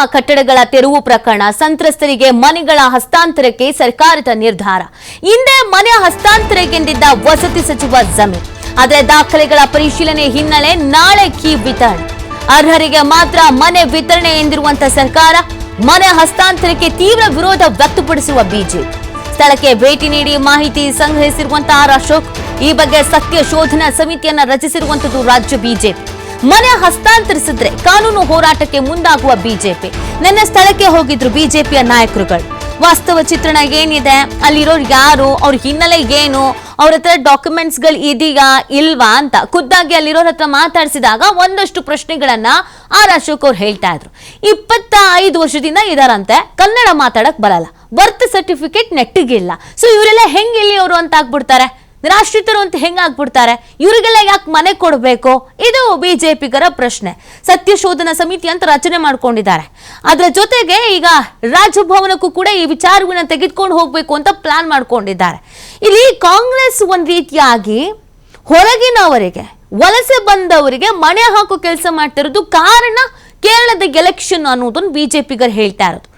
ಕಟ್ಟಡಗಳ ತೆರವು ಪ್ರಕರಣ ಸಂತ್ರಸ್ತರಿಗೆ ಮನೆಗಳ ಹಸ್ತಾಂತರಕ್ಕೆ ಸರ್ಕಾರದ ನಿರ್ಧಾರ. ಹಿಂದೆ ಮನೆ ಹಸ್ತಾಂತರಕ್ಕೆಂದಿದ್ದ ವಸತಿ ಸಚಿವ ಜಮೀರ್. ಆದರೆ ದಾಖಲೆಗಳ ಪರಿಶೀಲನೆ ಹಿನ್ನೆಲೆ ನಾಳೆ ಕೀ ವಿತರಣೆ. ಅರ್ಹರಿಗೆ ಮಾತ್ರ ಮನೆ ವಿತರಣೆ ಎಂದಿರುವಂತಹ ಸರ್ಕಾರ ಮನೆ ಹಸ್ತಾಂತರಕ್ಕೆ ತೀವ್ರ ವಿರೋಧ ವ್ಯಕ್ತಪಡಿಸುವ ಬಿಜೆಪಿ. ಸ್ಥಳಕ್ಕೆ ಭೇಟಿ ನೀಡಿ ಮಾಹಿತಿ ಸಂಗ್ರಹಿಸಿರುವಂತಹ ಅಶೋಕ್, ಈ ಬಗ್ಗೆ ಸತ್ಯ ಶೋಧನಾ ಸಮಿತಿಯನ್ನು ರಚಿಸಿರುವಂತದ್ದು ರಾಜ್ಯ ಬಿಜೆಪಿ. ಮನೆ ಹಸ್ತಾಂತರಿಸಿದ್ರೆ ಕಾನೂನು ಹೋರಾಟಕ್ಕೆ ಮುಂದಾಗುವ ಬಿಜೆಪಿ. ನಿನ್ನೆ ಸ್ಥಳಕ್ಕೆ ಹೋಗಿದ್ರು ಬಿಜೆಪಿಯ ನಾಯಕರುಗಳು. ವಾಸ್ತವ ಚಿತ್ರಣ ಏನಿದೆ? ಅಲ್ಲಿರೋರು ಯಾರು? ಅವ್ರ ಹಿನ್ನೆಲೆ ಏನು? ಅವ್ರ ಹತ್ರ ಡಾಕ್ಯುಮೆಂಟ್ಸ್ಗಳು ಇದೆಯಾ ಇಲ್ವಾ ಅಂತ ಖುದ್ದಾಗಿ ಅಲ್ಲಿರೋರ ಹತ್ರ ಮಾತಾಡಿಸಿದಾಗ ಒಂದಷ್ಟು ಪ್ರಶ್ನೆಗಳನ್ನ ಆರ್ ಅಶೋಕ್ ಅವ್ರು ಹೇಳ್ತಾ ಇದ್ರು. ಇಪ್ಪತ್ತ ಐದು ವರ್ಷದಿಂದ ಇದಾರಂತೆ, ಕನ್ನಡ ಮಾತಾಡಕ್ ಬರಲ್ಲ. ಬರ್ತ್ ಸರ್ಟಿಫಿಕೇಟ್ ನೆಟ್ಟಿಗಿಲ್ಲ ಸೊ ಇವರೆಲ್ಲ ಹೆಂಗ್ ಇಲ್ಲಿ ಅವರು ಅಂತ ಆಗ್ಬಿಡ್ತಾರೆ? ನಿರಾಶ್ರಿತರು ಅಂತ ಹೆಂಗ್ ಆಗ್ಬಿಡ್ತಾರೆ? ಇವರಿಗೆಲ್ಲ ಯಾಕೆ ಮನೆ ಕೊಡಬೇಕು? ಇದು ಬಿಜೆಪಿಗರ ಪ್ರಶ್ನೆ. ಸತ್ಯ ಶೋಧನಾ ಸಮಿತಿ ಅಂತ ರಚನೆ ಮಾಡ್ಕೊಂಡಿದ್ದಾರೆ. ಅದರ ಜೊತೆಗೆ ಈಗ ರಾಜಭವನಕ್ಕೂ ಕೂಡ ಈ ವಿಚಾರವನ್ನ ತೆಗೆದುಕೊಂಡು ಹೋಗಬೇಕು ಅಂತ ಪ್ಲಾನ್ ಮಾಡ್ಕೊಂಡಿದ್ದಾರೆ. ಇಲ್ಲಿ ಕಾಂಗ್ರೆಸ್ ಒಂದು ರೀತಿಯಾಗಿ ಹೊರಗಿನವರಿಗೆ, ವಲಸೆ ಬಂದವರಿಗೆ ಮನೆ ಹಾಕೋ ಕೆಲಸ ಮಾಡ್ತಿರೋದು ಕಾರಣ ಕೇರಳದ ಎಲೆಕ್ಷನ್ ಅನ್ನೋದನ್ನು ಬಿಜೆಪಿಗರು ಹೇಳ್ತಾ ಇರೋದು.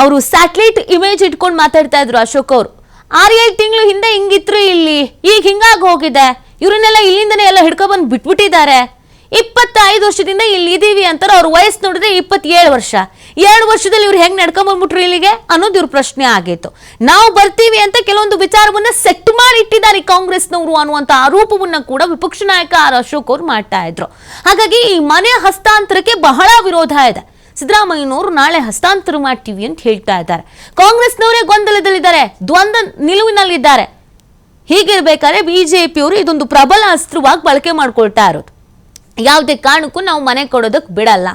ಅವರು ಸ್ಯಾಟಲೈಟ್ ಇಮೇಜ್ ಇಟ್ಕೊಂಡು ಮಾತಾಡ್ತಾ ಇದ್ರು ಅಶೋಕ್ ಅವರು. ಆರೇಳು ತಿಂಗಳು ಹಿಂದೆ ಹಿಂಗಿತ್ರು ಇಲ್ಲಿ. ಈಗ ಹಿಂಗಾಗಿ ಹೋಗಿದೆ. ಇವ್ರನ್ನೆಲ್ಲ ಇಲ್ಲಿಂದನೇ ಎಲ್ಲ ಹಿಡ್ಕೊಬಂದು ಬಿಟ್ಬಿಟ್ಟಿದ್ದಾರೆ. ಇಪ್ಪತ್ತೈದು ವರ್ಷದಿಂದ ಇಲ್ಲಿ ಇದೀವಿ ಅಂತಾರೆ. ಅವ್ರ ವಯಸ್ಸು ನೋಡಿದ್ರೆ ಇಪ್ಪತ್ತೇಳು ವರ್ಷ. ಎರಡು ವರ್ಷದಲ್ಲಿ ಇವ್ರು ಹೆಂಗ್ ನಡ್ಕೊಂಬಂದ್ಬಿಟ್ರು ಇಲ್ಲಿಗೆ? ಅನ್ನೋದು ಇವ್ರ ಪ್ರಶ್ನೆ ಆಗಿತ್ತು. ನಾವು ಬರ್ತೀವಿ ಅಂತ ಕೆಲವೊಂದು ವಿಚಾರವನ್ನ ಸೆಟ್ ಮಾಡಿ ಇಟ್ಟಿದ್ದಾರೆ ಕಾಂಗ್ರೆಸ್ನವರು ಅನ್ನುವಂತ ಆರೋಪವನ್ನ ಕೂಡ ವಿಪಕ್ಷ ನಾಯಕ ಆರ್ ಅಶೋಕ್ ಅವರು ಮಾಡ್ತಾ ಇದ್ರು. ಹಾಗಾಗಿ ಈ ಮನೆ ಹಸ್ತಾಂತರಕ್ಕೆ ಬಹಳ ವಿರೋಧ ಇದೆ. ಸಿದ್ದರಾಮಯ್ಯನವರು ನಾಳೆ ಹಸ್ತಾಂತರ ಮಾಡ್ತೀವಿ ಅಂತ ಹೇಳ್ತಾ ಇದ್ದಾರೆ. ಕಾಂಗ್ರೆಸ್ನವರೇ ಗೊಂದಲದಲ್ಲಿದ್ದಾರೆ. ದ್ವಂದ್ವ ನಿಲುವಿನಲ್ಲಿದ್ದಾರೆ. ಹೀಗಿರ್ಬೇಕಾದ್ರೆ ಬಿಜೆಪಿಯವರು ಇದೊಂದು ಪ್ರಬಲ ಅಸ್ತ್ರವಾಗಿ ಬಳಕೆ ಮಾಡ್ಕೊಳ್ತಾ ಇರೋದು. ಯಾವುದೇ ಕಾರಣಕ್ಕೂ ನಾವು ಮನೆ ಕೊಡೋದಕ್ಕೆ ಬಿಡಲ್ಲ.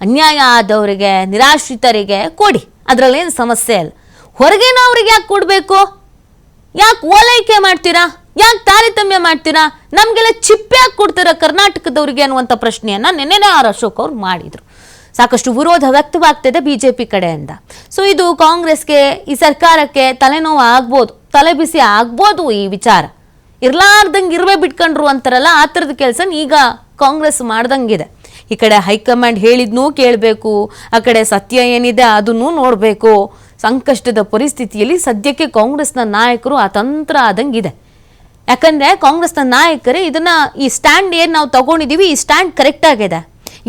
ಅನ್ಯಾಯ ಆದವರಿಗೆ, ನಿರಾಶ್ರಿತರಿಗೆ ಕೊಡಿ. ಅದರಲ್ಲೇನು ಸಮಸ್ಯೆ ಇಲ್ಲ. ಹೊರಗಿನವ್ರಿಗೆ ಯಾಕೆ ಕೊಡಬೇಕು? ಯಾಕೆ ಓಲೈಕೆ ಮಾಡ್ತೀರಾ? ಯಾಕೆ ತಾರತಮ್ಯ ಮಾಡ್ತೀರಾ? ನಮಗೆಲ್ಲ ಚಿಪ್ಪೆ ಯಾಕೆ ಕೊಡ್ತೀರಾ ಕರ್ನಾಟಕದವ್ರಿಗೆ ಅನ್ನುವಂಥ ಪ್ರಶ್ನೆಯನ್ನು ನಿನ್ನೆನೇ ಆರ್ ಅಶೋಕ್ ಅವ್ರು ಮಾಡಿದ್ರು. ಸಾಕಷ್ಟು ವಿರೋಧ ವ್ಯಕ್ತವಾಗ್ತಿದೆ ಬಿಜೆಪಿ ಕಡೆಯಿಂದ. ಸೊ ಇದು ಕಾಂಗ್ರೆಸ್ಗೆ, ಈ ಸರ್ಕಾರಕ್ಕೆ ತಲೆನೋವು ಆಗ್ಬೋದು, ತಲೆ ಬಿಸಿ ಆಗ್ಬೋದು ಈ ವಿಚಾರ. ಇರ್ಲಾರ್ದಂಗೆ ಇರುವೆ ಬಿಟ್ಕೊಂಡ್ರು ಅಂತಾರಲ್ಲ, ಆ ಥರದ ಕೆಲಸ ಈಗ ಕಾಂಗ್ರೆಸ್ ಮಾಡ್ದಂಗಿದೆ. ಈ ಕಡೆ ಹೈಕಮಾಂಡ್ ಹೇಳಿದ್ನೂ ಕೇಳಬೇಕು, ಆ ಕಡೆ ಸತ್ಯ ಏನಿದೆ ಅದನ್ನೂ ನೋಡಬೇಕು. ಸಂಕಷ್ಟದ ಪರಿಸ್ಥಿತಿಯಲ್ಲಿ ಸದ್ಯಕ್ಕೆ ಕಾಂಗ್ರೆಸ್ನ ನಾಯಕರು ಅತಂತ್ರ ಆದಂಗಿದೆ. ಯಾಕಂದರೆ ಕಾಂಗ್ರೆಸ್ನ ನಾಯಕರೇ ಇದನ್ನು ಈ ಸ್ಟ್ಯಾಂಡ್ ಏನು ನಾವು ತಗೊಂಡಿದ್ದೀವಿ ಈ ಸ್ಟ್ಯಾಂಡ್ ಕರೆಕ್ಟ್ ಆಗಿದೆ.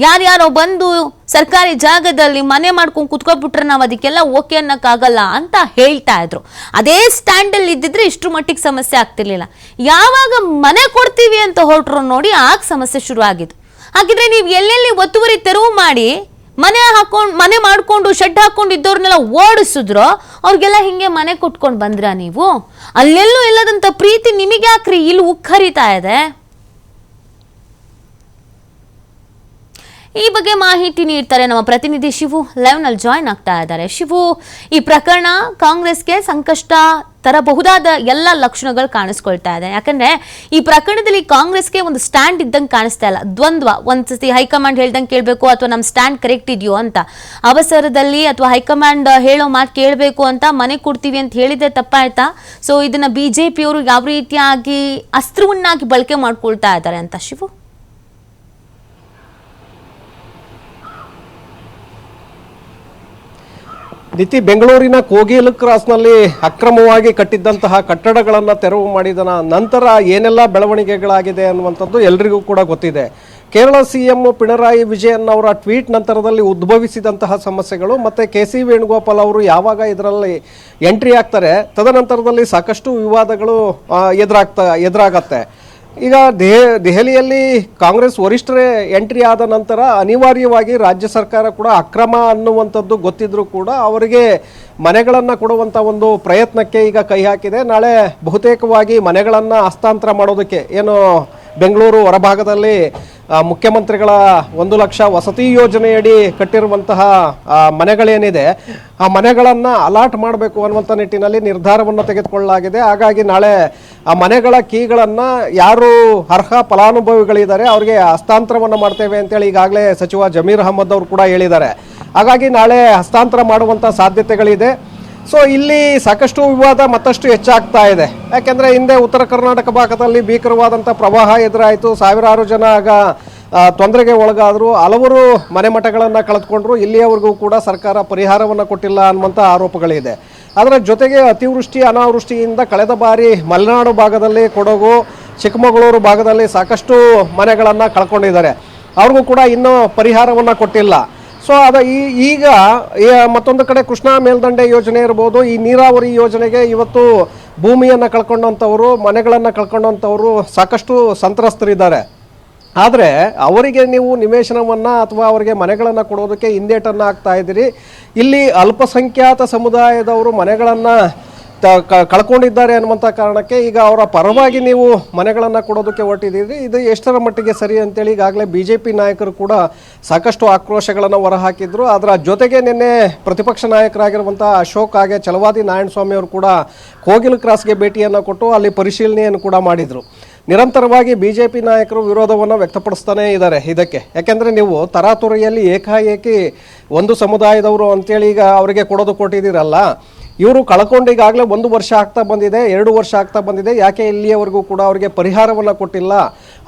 ಯಾರ್ಯಾರೋ ಬಂದು ಸರ್ಕಾರಿ ಜಾಗದಲ್ಲಿ ಮನೆ ಮಾಡ್ಕೊಂಡು ಕುತ್ಕೊಬಿಟ್ರೆ ನಾವು ಅದಕ್ಕೆಲ್ಲ ಓಕೆ ಅನ್ನೋಕ್ಕಾಗಲ್ಲ ಅಂತ ಹೇಳ್ತಾ ಇದ್ರು. ಅದೇ ಸ್ಟ್ಯಾಂಡಲ್ಲಿ ಇದ್ದಿದ್ರೆ ಇಷ್ಟು ಮಟ್ಟಿಗೆ ಸಮಸ್ಯೆ ಆಗ್ತಿರ್ಲಿಲ್ಲ. ಯಾವಾಗ ಮನೆ ಕೊಡ್ತೀವಿ ಅಂತ ಹೊರಟ್ರು ನೋಡಿ ಆಗ ಸಮಸ್ಯೆ ಶುರು ಆಗಿದ್ದು ಹಾಗಿದ್ರೆ ನೀವು ಎಲ್ಲೆಲ್ಲಿ ಒತ್ತುವರಿ ತೆರವು ಮಾಡಿ ಮನೆ ಹಾಕೊಂಡು, ಮನೆ ಮಾಡಿಕೊಂಡು ಶೆಡ್ ಹಾಕೊಂಡು ಇದ್ದವ್ರನ್ನೆಲ್ಲ ಓಡಿಸಿದ್ರು ಅವ್ರಿಗೆಲ್ಲ ಹಿಂಗೆ ಮನೆ ಕೊಟ್ಕೊಂಡು ಬಂದ್ರಾ ನೀವು? ಅಲ್ಲೆಲ್ಲೂ ಇಲ್ಲದಂಥ ಪ್ರೀತಿ ನಿಮಗೆ ಯಾಕ್ರಿ? ಇಲ್ಲಿ ಉಕ್ಕರಿತಾ ಇದೆ? ಈ ಬಗ್ಗೆ ಮಾಹಿತಿ ನೀಡ್ತಾರೆ ನಮ್ಮ ಪ್ರತಿನಿಧಿ ಶಿವು. ಲೈವ್ನಲ್ಲಿ ಜಾಯ್ನ್ ಆಗ್ತಾ ಇದ್ದಾರೆ. ಶಿವು, ಈ ಪ್ರಕರಣ ಕಾಂಗ್ರೆಸ್ಗೆ ಸಂಕಷ್ಟ ತರಬಹುದಾದ ಎಲ್ಲ ಲಕ್ಷಣಗಳು ಕಾಣಿಸ್ಕೊಳ್ತಾ ಇದೆ. ಯಾಕಂದ್ರೆ ಈ ಪ್ರಕರಣದಲ್ಲಿ ಕಾಂಗ್ರೆಸ್ಗೆ ಒಂದು ಸ್ಟ್ಯಾಂಡ್ ಇದ್ದಂಗೆ ಕಾಣಿಸ್ತಾ ಇಲ್ಲ. ದ್ವಂದ್ವ. ಒಂದ್ಸತಿ ಹೈಕಮಾಂಡ್ ಹೇಳ್ದಂಗೆ ಕೇಳಬೇಕು ಅಥವಾ ನಮ್ಮ ಸ್ಟ್ಯಾಂಡ್ ಕರೆಕ್ಟ್ ಇದೆಯೋ ಅಂತ. ಅವಸರದಲ್ಲಿ ಅಥವಾ ಹೈಕಮಾಂಡ್ ಹೇಳೋ ಮಾತು ಕೇಳಬೇಕು ಅಂತ ಮನೆ ಕೊಡ್ತೀವಿ ಅಂತ ಹೇಳಿದ್ರೆ ತಪ್ಪಾಯ್ತಾ? ಸೊ ಇದನ್ನ ಬಿಜೆಪಿಯವರು ಯಾವ ರೀತಿಯಾಗಿ ಅಸ್ತ್ರವನ್ನಾಗಿ ಬಳಕೆ ಮಾಡ್ಕೊಳ್ತಾ ಇದ್ದಾರೆ ಅಂತ ಶಿವು? ನಿತಿ ಬೆಂಗಳೂರಿನ ಕೋಗಿಲು ಕ್ರಾಸ್ನಲ್ಲಿ ಅಕ್ರಮವಾಗಿ ಕಟ್ಟಿದ್ದಂತಹ ಕಟ್ಟಡಗಳನ್ನು ತೆರವು ಮಾಡಿದ ನಂತರ ಏನೆಲ್ಲ ಬೆಳವಣಿಗೆಗಳಾಗಿದೆ ಅನ್ನುವಂಥದ್ದು ಎಲ್ರಿಗೂ ಕೂಡ ಗೊತ್ತಿದೆ. ಕೇರಳ ಸಿ ಎಂ ಪಿಣರಾಯಿ ವಿಜಯನ್ ಅವರ ಟ್ವೀಟ್ ನಂತರದಲ್ಲಿ ಉದ್ಭವಿಸಿದಂತಹ ಸಮಸ್ಯೆಗಳು ಮತ್ತೆ ಕೆ ಸಿ ವೇಣುಗೋಪಾಲ್ ಅವರು ಯಾವಾಗ ಇದರಲ್ಲಿ ಎಂಟ್ರಿ ಆಗ್ತಾರೆ, ತದನಂತರದಲ್ಲಿ ಸಾಕಷ್ಟು ವಿವಾದಗಳು ಎದುರಾಗ್ತಾ, ಎದುರಾಗತ್ತೆ. ಈಗ ದೆಹ, ದೆಹಲಿಯಲ್ಲಿ ಕಾಂಗ್ರೆಸ್ ವರಿಷ್ಠರೇ ಎಂಟ್ರಿ ಆದ ನಂತರ ಅನಿವಾರ್ಯವಾಗಿ ರಾಜ್ಯ ಸರ್ಕಾರ ಕೂಡ ಅಕ್ರಮ ಅನ್ನುವಂಥದ್ದು ಗೊತ್ತಿದ್ರೂ ಕೂಡ ಅವರಿಗೆ ಮನೆಗಳನ್ನು ಕೊಡುವಂಥ ಒಂದು ಪ್ರಯತ್ನಕ್ಕೆ ಈಗ ಕೈ ಹಾಕಿದೆ. ನಾಳೆ ಬಹುತೇಕವಾಗಿ ಮನೆಗಳನ್ನು ಹಸ್ತಾಂತರ ಮಾಡೋದಕ್ಕೆ ಏನು ಬೆಂಗಳೂರು ಹೊರಭಾಗದಲ್ಲಿ ಮುಖ್ಯಮಂತ್ರಿಗಳ ಒಂದು ಲಕ್ಷ ವಸತಿ ಯೋಜನೆಯಡಿ ಕಟ್ಟಿರುವಂತಹ ಮನೆಗಳೇನಿದೆ, ಆ ಮನೆಗಳನ್ನು ಅಲಾಟ್ ಮಾಡಬೇಕು ಅನ್ನುವಂಥ ನಿಟ್ಟಿನಲ್ಲಿ ನಿರ್ಧಾರವನ್ನು ತೆಗೆದುಕೊಳ್ಳಲಾಗಿದೆ. ಹಾಗಾಗಿ ನಾಳೆ ಆ ಮನೆಗಳ ಕೀಗಳನ್ನು ಯಾರು ಅರ್ಹ ಫಲಾನುಭವಿಗಳಿದ್ದಾರೆ ಅವರಿಗೆ ಹಸ್ತಾಂತರವನ್ನು ಮಾಡ್ತೇವೆ ಅಂತೇಳಿ ಈಗಾಗಲೇ ಸಚಿವ ಜಮೀರ್ ಅಹಮದ್ ಅವರು ಕೂಡ ಹೇಳಿದ್ದಾರೆ. ಹಾಗಾಗಿ ನಾಳೆ ಹಸ್ತಾಂತರ ಮಾಡುವಂಥ ಸಾಧ್ಯತೆಗಳಿದೆ. ಸೊ ಇಲ್ಲಿ ಸಾಕಷ್ಟು ವಿವಾದ ಮತ್ತಷ್ಟು ಹೆಚ್ಚಾಗ್ತಾ ಇದೆ. ಯಾಕೆಂದರೆ ಹಿಂದೆ ಉತ್ತರ ಕರ್ನಾಟಕ ಭಾಗದಲ್ಲಿ ಭೀಕರವಾದಂಥ ಪ್ರವಾಹ ಎದುರಾಯಿತು. ಸಾವಿರಾರು ಜನ ಆಗ ತೊಂದರೆಗೆ ಒಳಗಾದರು. ಹಲವರು ಮನೆ ಮಠಗಳನ್ನು ಕಳೆದುಕೊಂಡ್ರು. ಇಲ್ಲಿಯವರೆಗೂ ಕೂಡ ಸರ್ಕಾರ ಪರಿಹಾರವನ್ನು ಕೊಟ್ಟಿಲ್ಲ ಅನ್ನುವಂಥ ಆರೋಪಗಳಿದೆ. ಅದರ ಜೊತೆಗೆ ಅತಿವೃಷ್ಟಿ, ಅನಾವೃಷ್ಟಿಯಿಂದ ಕಳೆದ ಬಾರಿ ಮಲೆನಾಡು ಭಾಗದಲ್ಲಿ, ಕೊಡಗು, ಚಿಕ್ಕಮಗಳೂರು ಭಾಗದಲ್ಲಿ ಸಾಕಷ್ಟು ಮನೆಗಳನ್ನು ಕಳ್ಕೊಂಡಿದ್ದಾರೆ. ಅವ್ರಿಗೂ ಕೂಡ ಇನ್ನೂ ಪರಿಹಾರವನ್ನು ಕೊಟ್ಟಿಲ್ಲ. ಸೊ, ಅದ ಈ, ಈಗ ಮತ್ತೊಂದು ಕಡೆ ಕೃಷ್ಣಾ ಮೇಲ್ದಂಡೆ ಯೋಜನೆ ಇರ್ಬೋದು, ಈ ನೀರಾವರಿ ಯೋಜನೆಗೆ ಇವತ್ತು ಭೂಮಿಯನ್ನು ಕಳ್ಕೊಂಡಂಥವರು, ಮನೆಗಳನ್ನು ಕಳ್ಕೊಂಡಂಥವರು ಸಾಕಷ್ಟು ಸಂತ್ರಸ್ತರಿದ್ದಾರೆ. ಆದರೆ ಅವರಿಗೆ ನೀವು ನಿವೇಶನವನ್ನು ಅಥವಾ ಅವರಿಗೆ ಮನೆಗಳನ್ನು ಕೊಡೋದಕ್ಕೆ ಹಿಂದೇಟನ್ನು ಹಾಕ್ತಾ ಇದ್ದೀರಿ. ಇಲ್ಲಿ ಅಲ್ಪಸಂಖ್ಯಾತ ಸಮುದಾಯದವರು ಮನೆಗಳನ್ನು ಕಳ್ಕೊಂಡಿದ್ದಾರೆ ಅನ್ನುವಂಥ ಕಾರಣಕ್ಕೆ ಈಗ ಅವರ ಪರವಾಗಿ ನೀವು ಮನೆಗಳನ್ನು ಕೊಡೋದಕ್ಕೆ ಹೊರಟಿದ್ದೀರಿ. ಇದು ಎಷ್ಟರ ಮಟ್ಟಿಗೆ ಸರಿ ಅಂತೇಳಿ ಈಗಾಗಲೇ ಬಿ ಜೆ ನಾಯಕರು ಕೂಡ ಸಾಕಷ್ಟು ಆಕ್ರೋಶಗಳನ್ನು ಹೊರಹಾಕಿದ್ರು. ಅದರ ಜೊತೆಗೆ ನಿನ್ನೆ ಪ್ರತಿಪಕ್ಷ ನಾಯಕರಾಗಿರುವಂಥ ಅಶೋಕ್ ಹಾಗೆ ಚಲವಾದಿ ನಾರಾಯಣಸ್ವಾಮಿ ಅವರು ಕೂಡ ಕೋಗಿಲ್ ಕ್ರಾಸ್ಗೆ ಭೇಟಿಯನ್ನು ಕೊಟ್ಟು ಅಲ್ಲಿ ಪರಿಶೀಲನೆಯನ್ನು ಕೂಡ ಮಾಡಿದರು. ನಿರಂತರವಾಗಿ ಬಿ ಜೆ ಪಿ ನಾಯಕರು ವಿರೋಧವನ್ನು ವ್ಯಕ್ತಪಡಿಸ್ತಾನೇ ಇದ್ದಾರೆ ಇದಕ್ಕೆ. ಯಾಕೆಂದರೆ ನೀವು ತರಾತುರಿಯಲ್ಲಿ ಏಕಾಏಕಿ ಒಂದು ಸಮುದಾಯದವರು ಅಂತೇಳಿ ಈಗ ಅವರಿಗೆ ಕೊಡೋದು ಕೊಟ್ಟಿದ್ದೀರಲ್ಲ. ಇವರು ಕಳ್ಕೊಂಡು ಈಗಾಗಲೇ ಒಂದು ವರ್ಷ ಆಗ್ತಾ ಬಂದಿದೆ, ಎರಡು ವರ್ಷ ಆಗ್ತಾ ಬಂದಿದೆ. ಯಾಕೆ ಇಲ್ಲಿಯವರೆಗೂ ಕೂಡ ಅವರಿಗೆ ಪರಿಹಾರವನ್ನು ಕೊಟ್ಟಿಲ್ಲ?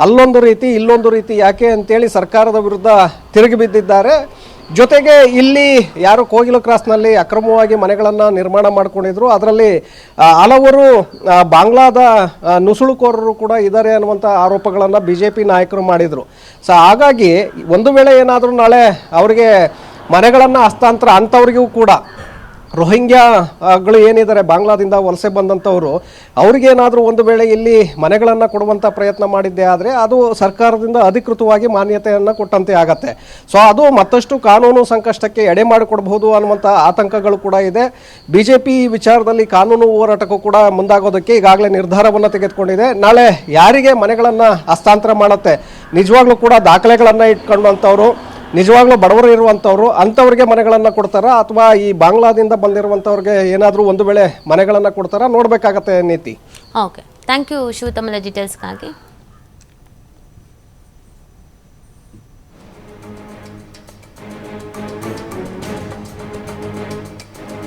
ಅಲ್ಲೊಂದು ರೀತಿ, ಇಲ್ಲೊಂದು ರೀತಿ ಯಾಕೆ ಅಂತೇಳಿ ಸರ್ಕಾರದ ವಿರುದ್ಧ ತಿರುಗಿ ಬಿದ್ದಿದ್ದಾರೆ. ಜೊತೆಗೆ ಇಲ್ಲಿ ಯಾರು ಕೋಗಿಲು ಕ್ರಾಸ್ನಲ್ಲಿ ಅಕ್ರಮವಾಗಿ ಮನೆಗಳನ್ನು ನಿರ್ಮಾಣ ಮಾಡ್ಕೊಂಡಿದ್ರು. ಅದರಲ್ಲಿ ಹಲವರು ಬಾಂಗ್ಲಾದ ನುಸುಳುಕೋರರು ಕೂಡ ಇದ್ದಾರೆ ಅನ್ನುವಂಥ ಆರೋಪಗಳನ್ನು ಬಿ ಜೆ ಪಿ ನಾಯಕರು ಮಾಡಿದರು. ಸೊ, ಹಾಗಾಗಿ ಒಂದು ವೇಳೆ ಏನಾದರೂ ನಾಳೆ ಅವರಿಗೆ ಮನೆಗಳನ್ನು ಹಸ್ತಾಂತರ ಅಂಥವ್ರಿಗೂ ಕೂಡ ರೋಹಿಂಗ್ಯಾಗಳು ಏನಿದ್ದಾರೆ, ಬಾಂಗ್ಲಾದಿಂದ ವಲಸೆ ಬಂದಂಥವರು ಅವ್ರಿಗೇನಾದರೂ ಒಂದು ವೇಳೆ ಇಲ್ಲಿ ಮನೆಗಳನ್ನು ಕೊಡುವಂಥ ಪ್ರಯತ್ನ ಮಾಡಿದ್ದೆ ಆದರೆ ಅದು ಸರ್ಕಾರದಿಂದ ಅಧಿಕೃತವಾಗಿ ಮಾನ್ಯತೆಯನ್ನು ಕೊಟ್ಟಂತೆ ಆಗತ್ತೆ. ಸೊ ಅದು ಮತ್ತಷ್ಟು ಕಾನೂನು ಸಂಕಷ್ಟಕ್ಕೆ ಎಡೆ ಮಾಡಿಕೊಡ್ಬಹುದು ಅನ್ನುವಂಥ ಆತಂಕಗಳು ಕೂಡ ಇದೆ. ಬಿ ಜೆ ಪಿ ವಿಚಾರದಲ್ಲಿ ಕಾನೂನು ಹೋರಾಟಕ್ಕೂ ಕೂಡ ಮುಂದಾಗೋದಕ್ಕೆ ಈಗಾಗಲೇ ನಿರ್ಧಾರವನ್ನು ತೆಗೆದುಕೊಂಡಿದೆ. ನಾಳೆ ಯಾರಿಗೆ ಮನೆಗಳನ್ನು ಹಸ್ತಾಂತರ ಮಾಡುತ್ತೆ? ನಿಜವಾಗ್ಲೂ ಕೂಡ ದಾಖಲೆಗಳನ್ನು ಇಟ್ಕೊಂಡಂಥವ್ರು ನಿಜವಾಗ್ಲೂ ಬಡವರು ಇರುವಂಥವ್ರು ಅಂಥವ್ರಿಗೆ ಮನೆಗಳನ್ನು ಕೊಡ್ತಾರಾ ಅಥವಾ ಈ ಬಾಂಗ್ಲಾದಿಂದ ಬಂದಿರುವಂಥವ್ರಿಗೆ ಏನಾದರೂ ಒಂದು ವೇಳೆ ಮನೆಗಳನ್ನು ಕೊಡ್ತಾರಾ ನೋಡಬೇಕಾಗತ್ತೆ ನೀತಿ. ಓಕೆ ಥ್ಯಾಂಕ್ ಯು ಶಿವ ತಮ್ಮ ಡೀಟೇಲ್ಸ್ಗಾಗಿ